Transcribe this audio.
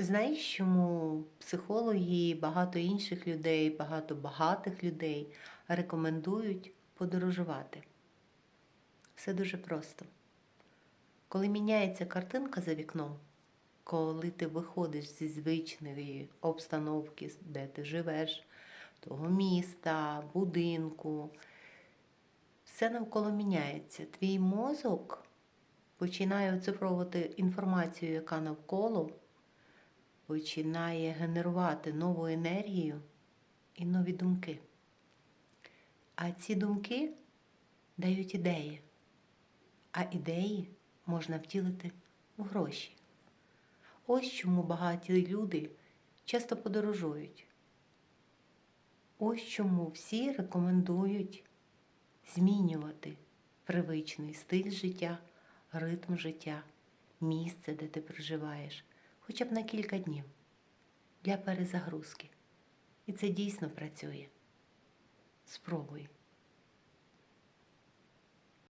Знаєш, чому психологи і багато інших людей, багато багатих людей рекомендують подорожувати? Все дуже просто. Коли міняється картинка за вікном, коли ти виходиш зі звичної обстановки, де ти живеш, того міста, будинку, все навколо міняється. Твій мозок починає оцифровувати інформацію, яка навколо, починає генерувати нову енергію і нові думки. А ці думки дають ідеї, а ідеї можна втілити в гроші. Ось чому багаті люди часто подорожують. Ось чому всі рекомендують змінювати привичний стиль життя, ритм життя, місце, де ти проживаєш, хоча б на кілька днів для перезагрузки. І це дійсно працює. Спробуй.